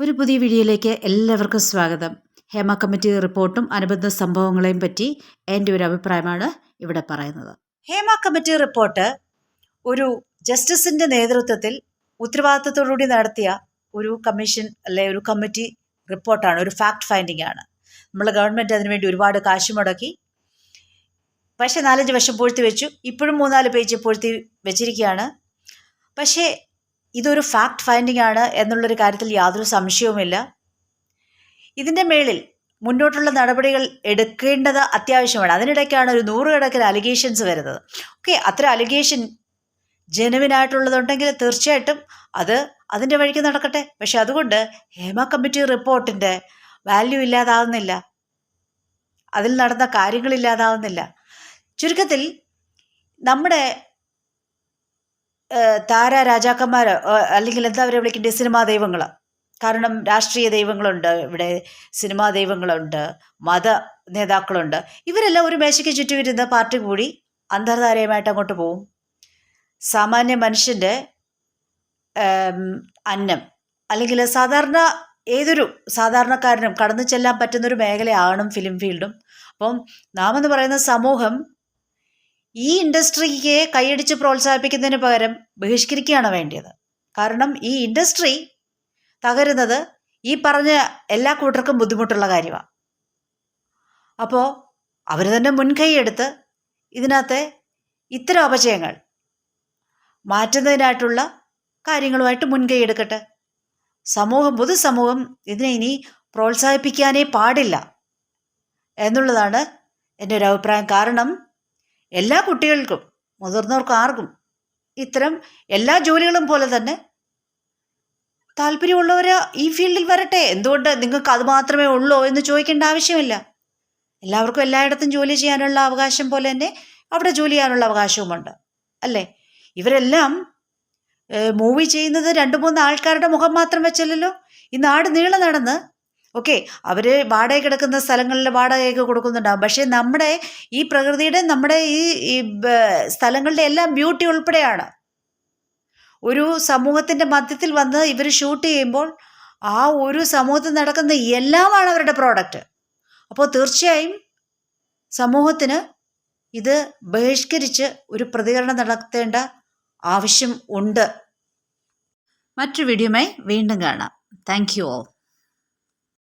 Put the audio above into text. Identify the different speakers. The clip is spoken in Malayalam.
Speaker 1: ഒരു പുതിയ വീഡിയോയിലേക്ക് എല്ലാവർക്കും സ്വാഗതം. ഹേമ കമ്മിറ്റി റിപ്പോർട്ടും അനുബന്ധ സംഭവങ്ങളെയും പറ്റി എന്റെ ഒരു അഭിപ്രായമാണ് ഇവിടെ പറയുന്നത്. ഹേമ കമ്മിറ്റി റിപ്പോർട്ട് ഒരു ജസ്റ്റിസിന്റെ നേതൃത്വത്തിൽ ഉത്തരവാദിത്തത്തോടുകൂടി നടത്തിയ ഒരു കമ്മീഷൻ അല്ലെ ഒരു കമ്മിറ്റി റിപ്പോർട്ടാണ് ഒരു ഫാക്ട് ഫൈൻഡിംഗ് ആണ്. നമ്മൾ ഗവൺമെന്റ് അതിനുവേണ്ടി ഒരുപാട് കാശ് മുടക്കി പക്ഷേ നാലഞ്ച് വർഷം പൂഴ്ത്തി വെച്ചു ഇപ്പോഴും മൂന്നാൽ പേജ് പൂഴ്ത്തി വെച്ചിരിക്കുകയാണ്. പക്ഷേ ഇതൊരു ഫാക്ട് ഫൈൻഡിംഗ് ആണ് എന്നുള്ളൊരു കാര്യത്തിൽ യാതൊരു സംശയവുമില്ല. ഇതിന്റെ മേളിൽ മുന്നോട്ടുള്ള നടപടികൾ എടുക്കേണ്ടത് അത്യാവശ്യമാണ്. അതിനിടയ്ക്കാണ് ഒരു നൂറുകണക്കിന് അലിഗേഷൻസ് വരുന്നത്. ഓക്കെ അത്ര അലിഗേഷൻ ജെനുവിനായിട്ടുള്ളതുണ്ടെങ്കിൽ തീർച്ചയായിട്ടും അത് അതിന്റെ വഴിക്ക് നടക്കട്ടെ. പക്ഷെ അതുകൊണ്ട് ഹേമ കമ്മിറ്റി റിപ്പോർട്ടിന്റെ വാല്യൂ ഇല്ലാതാവുന്നില്ല. അതിൽ നടന്ന കാര്യങ്ങളില്ലാതാവുന്നില്ല ചുരുക്കത്തിൽ നമ്മുടെ താര രാജാക്കന്മാർ അല്ലെങ്കിൽ എന്താ അവരെ വിളിക്കേണ്ടത് സിനിമാ ദൈവങ്ങൾ കാരണം രാഷ്ട്രീയ ദൈവങ്ങളുണ്ട് ഇവിടെ സിനിമാ ദൈവങ്ങളുണ്ട് മത നേതാക്കളുണ്ട്. ഇവരെല്ലാം ഒരു മേശയ്ക്ക് ചുറ്റും ഇരുന്ന് പാർട്ടി കൂടി അന്തർധാരയുമായിട്ട് അങ്ങോട്ട് പോവും. സാമാന്യ മനുഷ്യന്റെ അന്നം അല്ലെങ്കിൽ സാധാരണ ഏതൊരു സാധാരണക്കാരനും കടന്നു ചെല്ലാൻ പറ്റുന്നൊരു മേഖലയാണ് ഫിലിം ഫീൽഡും അപ്പം നാം എന്ന് പറയുന്ന സമൂഹം ഈ ഇൻഡസ്ട്രിക്ക് കൈയടിച്ച് പ്രോത്സാഹിപ്പിക്കുന്നതിന് പകരം ബഹിഷ്കരിക്കുകയാണ് വേണ്ടത് കാരണം ഈ ഇൻഡസ്ട്രി തകരുന്നത് ഈ പറഞ്ഞ എല്ലാ കൂട്ടർക്കും ബുദ്ധിമുട്ടുള്ള കാര്യമാണ് അപ്പോൾ അവർ തന്നെ മുൻകൈ എടുത്ത് ഇതിനകത്തെ ഇത്തരം അപചയങ്ങൾ മാറ്റുന്നതിനായിട്ടുള്ള കാര്യങ്ങളുമായിട്ട് മുൻകൈ എടുക്കട്ടെ. സമൂഹം പൊതുസമൂഹം ഇതിനെ ഇനി പ്രോത്സാഹിപ്പിക്കാനേ പാടില്ല എന്നുള്ളതാണ് എന്റെ ഒരു അഭിപ്രായം. കാരണം എല്ലാ കുട്ടികൾക്കും മുതിർന്നവർക്കും ആർക്കും ഇത്തരം എല്ലാ ജോലികളും പോലെ തന്നെ താല്പര്യമുള്ളവർ ഈ ഫീൽഡിൽ വരട്ടെ. എന്തുകൊണ്ട് നിങ്ങൾക്ക് അത് മാത്രമേ ഉള്ളൂ എന്ന് ചോദിക്കേണ്ട ആവശ്യമില്ല. എല്ലാവർക്കും എല്ലായിടത്തും ജോലി ചെയ്യാനുള്ള അവകാശം പോലെ തന്നെ അവിടെ ജോലി ചെയ്യാനുള്ള അവകാശവുമുണ്ട്. അല്ലേ? ഇവരെല്ലാം മൂവി ചെയ്യുന്നത് രണ്ട് മൂന്ന് ആൾക്കാരുടെ മുഖം മാത്രം വെച്ചല്ലോ ഈ നാട് നീളെ നടന്ന് ഓക്കെ അവർ വാടക കിടക്കുന്ന സ്ഥലങ്ങളിൽ വാടകയൊക്കെ കൊടുക്കുന്നുണ്ടാകും പക്ഷേ നമ്മുടെ ഈ പ്രകൃതിയുടെ നമ്മുടെ ഈ സ്ഥലങ്ങളുടെ എല്ലാം ബ്യൂട്ടി ഉൾപ്പെടെയാണ്. ഒരു സമൂഹത്തിന്റെ മധ്യത്തിൽ വന്ന് ഇവർ ഷൂട്ട് ചെയ്യുമ്പോൾ ആ ഒരു സമൂഹത്തിൽ നടക്കുന്ന എല്ലാമാണ് അവരുടെ പ്രോഡക്റ്റ്. അപ്പോൾ തീർച്ചയായും സമൂഹത്തിന് ഇത് ബഹിഷ്കരിച്ച് ഒരു പ്രതികരണം നടത്തേണ്ട ആവശ്യം ഉണ്ട്. മറ്റു വീഡിയോയുമായി വീണ്ടും കാണാം. Thank you all.